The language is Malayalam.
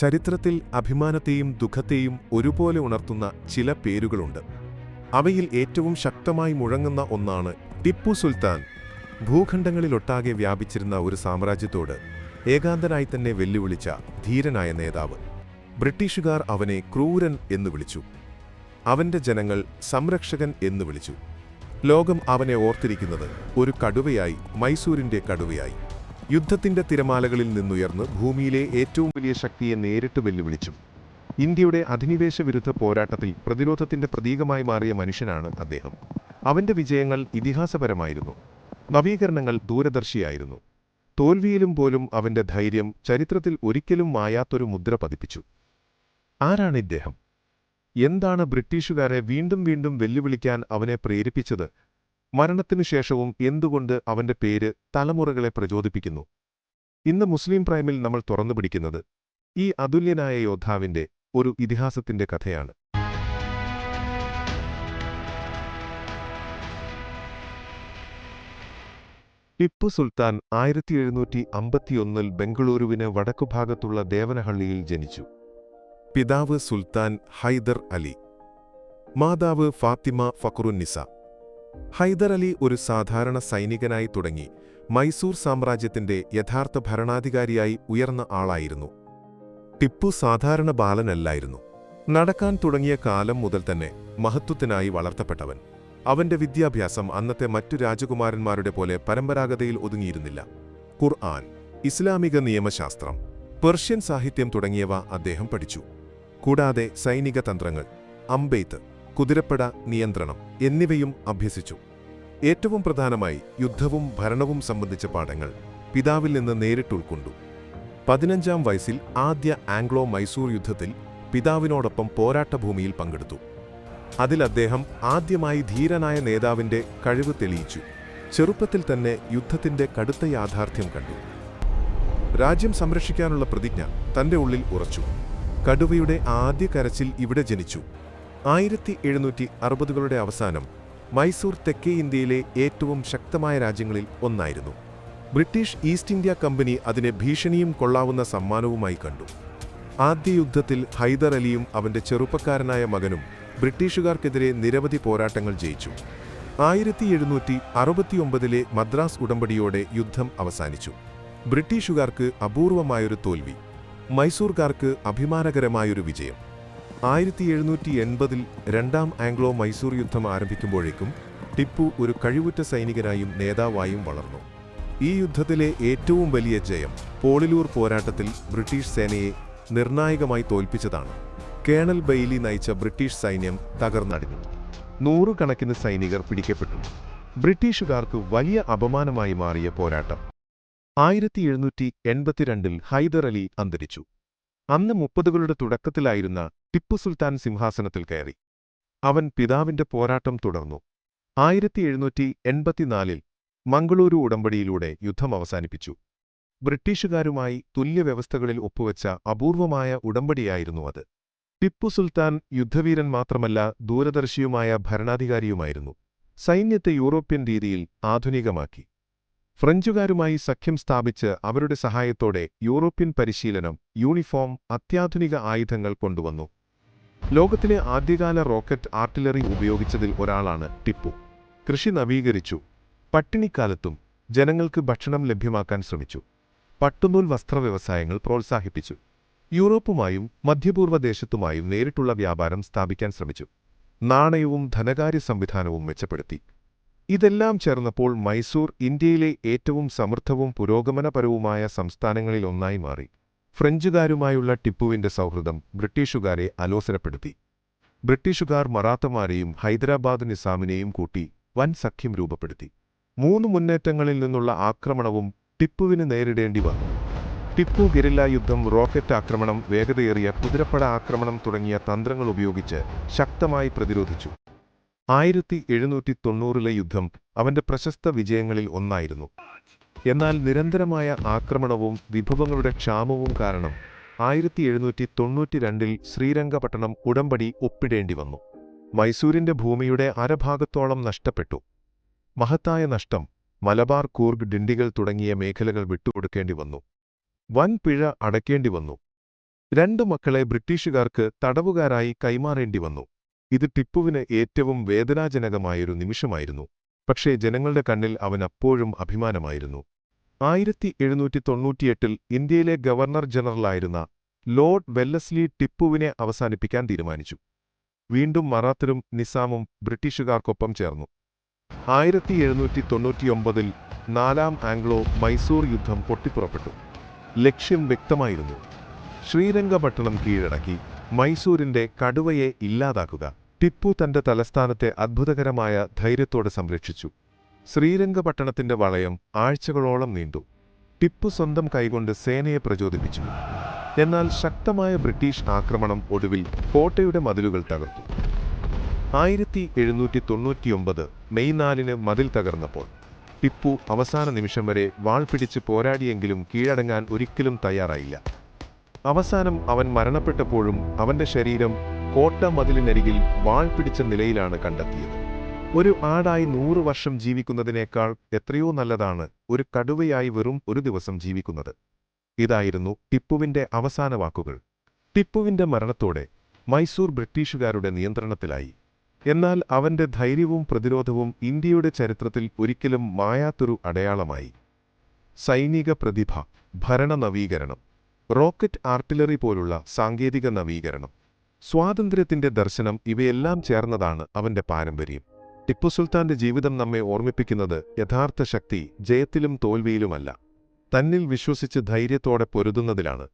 ചരിത്രത്തിൽ അഭിമാനത്തെയും ദുഃഖത്തെയും ഒരുപോലെ ഉണർത്തുന്ന ചില പേരുകളുണ്ട്. അവയിൽ ഏറ്റവും ശക്തമായി മുഴങ്ങുന്ന ഒന്നാണ് ടിപ്പു സുൽത്താൻ. ഭൂഖണ്ഡങ്ങളിലൊട്ടാകെ വ്യാപിച്ചിരുന്ന ഒരു സാമ്രാജ്യത്തോട് ഏകാന്തനായി തന്നെ വെല്ലുവിളിച്ച ധീരനായ നേതാവ്. ബ്രിട്ടീഷുകാർ അവനെ ക്രൂരൻ എന്ന് വിളിച്ചു. അവന്റെ ജനങ്ങൾ സംരക്ഷകൻ എന്ന് വിളിച്ചു. ലോകം അവനെ ഓർത്തിരിക്കുന്നത് ഒരു കടുവയായി മൈസൂരിന്റെ കടുവയായി. യുദ്ധത്തിന്റെ തിരമാലകളിൽ നിന്നുയർന്ന് ഭൂമിയിലെ ഏറ്റവും വലിയ ശക്തിയെ നേരിട്ട് വെല്ലുവിളിച്ചു. ഇന്ത്യയുടെ അധിനിവേശ വിരുദ്ധ പോരാട്ടത്തിൽ പ്രതിരോധത്തിന്റെ പ്രതീകമായി മാറിയ മനുഷ്യനാണ് അദ്ദേഹം. അവന്റെ വിജയങ്ങൾ ഇതിഹാസപരമായിരുന്നു. നവീകരണങ്ങൾ ദൂരദർശിയായിരുന്നു. തോൽവിയിലും പോലും അവന്റെ ധൈര്യം ചരിത്രത്തിൽ ഒരിക്കലും മായാത്തൊരു മുദ്ര പതിപ്പിച്ചു. ആരാണ് ഇദ്ദേഹം? എന്താണ് ബ്രിട്ടീഷുകാരെ വീണ്ടും വീണ്ടും വെല്ലുവിളിക്കാൻ അവനെ പ്രേരിപ്പിച്ചത്? മരണത്തിനു ശേഷവും എന്തുകൊണ്ട് അവന്റെ പേര് തലമുറകളെ പ്രചോദിപ്പിക്കുന്നു? ഇന്ന് മുസ്ലിം പ്രൈമിൽ നമ്മൾ തുറന്നു പിടിക്കുന്നത് ഈ അതുല്യനായ യോദ്ധാവിന്റെ ഒരു ഇതിഹാസത്തിന്റെ കഥയാണ്. ടിപ്പു സുൽത്താൻ ആയിരത്തി എഴുന്നൂറ്റി അമ്പത്തിയൊന്നിൽ ബംഗളൂരുവിന് വടക്കുഭാഗത്തുള്ള ദേവനഹള്ളിയിൽ ജനിച്ചു. പിതാവ് സുൽത്താൻ ഹൈദർ അലി. മാതാവ് ഫാത്തിമ ഫക്രുന്നിസ. ഹൈദർ അലി ഒരു സാധാരണ സൈനികനായി തുടങ്ങി. മൈസൂർ സാമ്രാജ്യത്തിന്റെ യഥാർത്ഥ ഭരണാധികാരിയായി ഉയർന്ന ആളായിരുന്നു. ടിപ്പു സാധാരണ ബാലനല്ലായിരുന്നു. നടക്കാൻ തുടങ്ങിയ കാലം മുതൽ തന്നെ മഹത്വത്തിനായി വളർത്തപ്പെട്ടവൻ. അവന്റെ വിദ്യാഭ്യാസം അന്നത്തെ മറ്റു രാജകുമാരന്മാരുടെ പോലെ പരമ്പരാഗതയിൽ ഒതുങ്ങിയിരുന്നില്ല. ഖുർആൻ ഇസ്ലാമിക നിയമശാസ്ത്രം പെർഷ്യൻ സാഹിത്യം തുടങ്ങിയവ അദ്ദേഹം പഠിച്ചു. കൂടാതെ സൈനിക തന്ത്രങ്ങൾ അമ്പെയ്ത്ത് കുതിരപ്പട നിയന്ത്രണം എന്നിവയും അഭ്യസിച്ചു. ഏറ്റവും പ്രധാനമായി യുദ്ധവും ഭരണവും സംബന്ധിച്ച പാഠങ്ങൾ പിതാവിൽ നിന്ന് നേരിട്ട് ഉൾക്കൊണ്ടു. പതിനഞ്ചാം വയസ്സിൽ ആദ്യ ആംഗ്ലോ മൈസൂർ യുദ്ധത്തിൽ പിതാവിനോടൊപ്പം പോരാട്ടഭൂമിയിൽ പങ്കെടുത്തു. അതിൽ അദ്ദേഹം ആദ്യമായി ധീരനായ നേതാവിന്റെ കഴിവ് തെളിയിച്ചു. ചെറുപ്പത്തിൽ തന്നെ യുദ്ധത്തിന്റെ കടുത്ത യാഥാർത്ഥ്യം കണ്ടു. രാജ്യം സംരക്ഷിക്കാനുള്ള പ്രതിജ്ഞ തന്റെ ഉള്ളിൽ ഉറച്ചു. കടുവയുടെ ആദ്യ കരച്ചിൽ ഇവിടെ ജനിച്ചു. ആയിരത്തി എഴുന്നൂറ്റി അറുപതുകളുടെ അവസാനം മൈസൂർ തെക്കേ ഇന്ത്യയിലെ ഏറ്റവും ശക്തമായ രാജ്യങ്ങളിൽ ഒന്നായിരുന്നു. ബ്രിട്ടീഷ് ഈസ്റ്റ് ഇന്ത്യ കമ്പനി അതിനെ ഭീഷണിയും കൊള്ളാവുന്ന സമ്മാനവുമായി കണ്ടു. ആദ്യ യുദ്ധത്തിൽ ഹൈദർ അലിയും അവന്റെ ചെറുപ്പക്കാരനായ മകനും ബ്രിട്ടീഷുകാർക്കെതിരെ നിരവധി പോരാട്ടങ്ങൾ ജയിച്ചു. ആയിരത്തി എഴുന്നൂറ്റി അറുപത്തിയൊമ്പതിലെ മദ്രാസ് ഉടമ്പടിയോടെ യുദ്ധം അവസാനിച്ചു. ബ്രിട്ടീഷുകാർക്ക് അപൂർവമായൊരു തോൽവി മൈസൂർകാർക്ക് അഭിമാനകരമായൊരു വിജയം. ആയിരത്തി എഴുന്നൂറ്റി എൺപതിൽ രണ്ടാം ആംഗ്ലോ മൈസൂർ യുദ്ധം ആരംഭിക്കുമ്പോഴേക്കും ടിപ്പു ഒരു കഴിവുറ്റ സൈനികനായും നേതാവായും വളർന്നു. ഈ യുദ്ധത്തിലെ ഏറ്റവും വലിയ ജയം പോളിലൂർ പോരാട്ടത്തിൽ ബ്രിട്ടീഷ് സേനയെ നിർണായകമായി തോൽപ്പിച്ചതാണ്. കേണൽ ബെയ്ലി നയിച്ച ബ്രിട്ടീഷ് സൈന്യം തകർന്നടിഞ്ഞു. നൂറുകണക്കിന് സൈനികർ പിടിക്കപ്പെട്ടു. ബ്രിട്ടീഷുകാർക്ക് വലിയ അപമാനമായി മാറിയ പോരാട്ടം ആയിരത്തി എഴുന്നൂറ്റി എൺപത്തിരണ്ടിൽ ഹൈദർ അലി അന്തരിച്ചു. അന്ന് മുപ്പതുകളുടെ തുടക്കത്തിലായിരുന്ന ടിപ്പു സുൽത്താൻ സിംഹാസനത്തിൽ കയറി. അവൻ പിതാവിന്റെ പോരാട്ടം തുടർന്നു. ആയിരത്തി എഴുന്നൂറ്റി എൺപത്തിനാലിൽ മംഗളൂരു ഉടമ്പടിയിലൂടെ യുദ്ധം അവസാനിപ്പിച്ചു. ബ്രിട്ടീഷുകാരുമായി തുല്യവ്യവസ്ഥകളിൽ ഒപ്പുവെച്ച അപൂർവമായ ഉടമ്പടിയായിരുന്നു അത്. ടിപ്പു സുൽത്താൻ യുദ്ധവീരൻ മാത്രമല്ല ദൂരദർശിയുമായ ഭരണാധികാരിയുമായിരുന്നു. സൈന്യത്തെ യൂറോപ്യൻ രീതിയിൽ ആധുനികമാക്കി. ഫ്രഞ്ചുകാരുമായി സഖ്യം സ്ഥാപിച്ച് അവരുടെ സഹായത്തോടെ യൂറോപ്യൻ പരിശീലനം യൂണിഫോം അത്യാധുനിക ആയുധങ്ങൾ കൊണ്ടുവന്നു. ലോകത്തിലെ ആദ്യകാല റോക്കറ്റ് ആർട്ടിലറി ഉപയോഗിച്ചതിൽ ഒരാളാണ് ടിപ്പു. കൃഷി നവീകരിച്ചു. പട്ടിണിക്കാലത്തും ജനങ്ങൾക്ക് ഭക്ഷണം ലഭ്യമാക്കാൻ ശ്രമിച്ചു. പട്ടുനൂൽ വസ്ത്രവ്യവസായങ്ങൾ പ്രോത്സാഹിപ്പിച്ചു. യൂറോപ്പുമായും മധ്യപൂർവ ദേശത്തുമായും നേരിട്ടുള്ള വ്യാപാരം സ്ഥാപിക്കാൻ ശ്രമിച്ചു. നാണയവും ധനകാര്യ സംവിധാനവും മെച്ചപ്പെടുത്തി. ഇതെല്ലാം ചേർന്നപ്പോൾ മൈസൂർ ഇന്ത്യയിലെ ഏറ്റവും സമൃദ്ധവും പുരോഗമനപരവുമായ സംസ്ഥാനങ്ങളിലൊന്നായി മാറി. ഫ്രഞ്ചുകാരുമായുള്ള ടിപ്പുവിന്റെ സൗഹൃദം ബ്രിട്ടീഷുകാരെ അലോസരപ്പെടുത്തി. ബ്രിട്ടീഷുകാർ മറാത്തമാരെയും ഹൈദരാബാദ് നിസാമിനെയും കൂട്ടി വൻ സഖ്യം രൂപപ്പെടുത്തി. മൂന്ന് മുന്നേറ്റങ്ങളിൽ നിന്നുള്ള ആക്രമണവും ടിപ്പുവിന് നേരിടേണ്ടി വന്നു. ടിപ്പു ഗെരില്ല യുദ്ധം റോക്കറ്റ് ആക്രമണം വേഗതയേറിയ കുതിരപ്പട ആക്രമണം തുടങ്ങിയ തന്ത്രങ്ങൾ ഉപയോഗിച്ച് ശക്തമായി പ്രതിരോധിച്ചു. ആയിരത്തി എഴുന്നൂറ്റി തൊണ്ണൂറിലെ യുദ്ധം അവന്റെ പ്രശസ്ത വിജയങ്ങളിൽ ഒന്നായിരുന്നു. എന്നാൽ നിരന്തരമായ ആക്രമണവും വിഭവങ്ങളുടെ ക്ഷാമവും കാരണം ആയിരത്തി എഴുന്നൂറ്റി തൊണ്ണൂറ്റി രണ്ടിൽ ശ്രീരംഗപട്ടണം ഉടമ്പടി ഒപ്പിടേണ്ടി വന്നു. മൈസൂരിന്റെ ഭൂമിയുടെ അരഭാഗത്തോളം നഷ്ടപ്പെട്ടു. മഹത്തായ നഷ്ടം മലബാർ കൂർഗ് ഡിണ്ടികൾ തുടങ്ങിയ മേഖലകൾ വിട്ടുകൊടുക്കേണ്ടി വന്നു. വൻ പിഴ അടയ്ക്കേണ്ടി വന്നു. രണ്ടു മക്കളെ ബ്രിട്ടീഷുകാർക്ക് തടവുകാരായി കൈമാറേണ്ടി വന്നു. ഇത് ടിപ്പുവിന് ഏറ്റവും വേദനാജനകമായൊരു നിമിഷമായിരുന്നു. പക്ഷേ ജനങ്ങളുടെ കണ്ണിൽ അവൻ അപ്പോഴും അഭിമാനമായിരുന്നു. ആയിരത്തി എഴുന്നൂറ്റി തൊണ്ണൂറ്റിയെട്ടിൽ ഇന്ത്യയിലെ ഗവർണർ ജനറലായിരുന്ന ലോർഡ് വെല്ലസ്ലി ടിപ്പുവിനെ അവസാനിപ്പിക്കാൻ തീരുമാനിച്ചു. വീണ്ടും മറാത്തരും നിസാമും ബ്രിട്ടീഷുകാർക്കൊപ്പം ചേർന്നു. ആയിരത്തി എഴുന്നൂറ്റി തൊണ്ണൂറ്റിയൊമ്പതിൽ നാലാം ആംഗ്ലോ മൈസൂർ യുദ്ധം പൊട്ടിപ്പുറപ്പെട്ടു. ലക്ഷ്യം വ്യക്തമായിരുന്നു. ശ്രീരംഗപട്ടണം കീഴടക്കി മൈസൂരിന്റെ കടുവയെ ഇല്ലാതാക്കുക. ടിപ്പു തന്റെ തലസ്ഥാനത്തെ അത്ഭുതകരമായ ധൈര്യത്തോടെ സംരക്ഷിച്ചു. ശ്രീരംഗപട്ടണത്തിന്റെ വളയം ആഴ്ചകളോളം നീണ്ടു. ടിപ്പു സ്വന്തം കൈകൊണ്ട് സേനയെ പ്രചോദിപ്പിച്ചു. എന്നാൽ ശക്തമായ ബ്രിട്ടീഷ് ആക്രമണം ഒടുവിൽ കോട്ടയുടെ മതിലുകൾ തകർത്തു. ആയിരത്തി എഴുന്നൂറ്റി തൊണ്ണൂറ്റിയൊമ്പത് മെയ് നാലിന് മതിൽ തകർന്നപ്പോൾ ടിപ്പു അവസാന നിമിഷം വരെ വാൾ പിടിച്ച് പോരാടിയെങ്കിലും കീഴടങ്ങാൻ ഒരിക്കലും തയ്യാറായില്ല. അവസാനം അവൻ മരണപ്പെട്ടപ്പോഴും അവന്റെ ശരീരം കോട്ട മതിലിനരികിൽ വാൾ പിടിച്ച നിലയിലാണ് കണ്ടെത്തിയത്. ഒരു ആടായി നൂറു വർഷം ജീവിക്കുന്നതിനേക്കാൾ എത്രയോ നല്ലതാണ് ഒരു കടുവയായി വെറും ഒരു ദിവസം ജീവിക്കുന്നത്. ഇതായിരുന്നു ടിപ്പുവിന്റെ അവസാന വാക്കുകൾ. ടിപ്പുവിന്റെ മരണത്തോടെ മൈസൂർ ബ്രിട്ടീഷുകാരുടെ നിയന്ത്രണത്തിലായി. എന്നാൽ അവന്റെ ധൈര്യവും പ്രതിരോധവും ഇന്ത്യയുടെ ചരിത്രത്തിൽ ഒരിക്കലും മായാത്തൊരു അടയാളമായി. സൈനിക പ്രതിഭ ഭരണ നവീകരണം റോക്കറ്റ് ആർട്ടിലറി പോലുള്ള സാങ്കേതിക നവീകരണം. സ്വാതന്ത്ര്യത്തിന്റെ ദർശനം ഇവയെല്ലാം ചേർന്നതാണ് അവന്റെ പാരമ്പര്യം. ടിപ്പു സുൽത്താന്റെ ജീവിതം നമ്മെ ഓർമ്മിപ്പിക്കുന്നത് യഥാർത്ഥ ശക്തി ജയത്തിലും തോൽവിയിലുമല്ല. തന്നിൽ വിശ്വസിച്ച് ധൈര്യത്തോടെ പൊരുതുന്നതിലാണ്.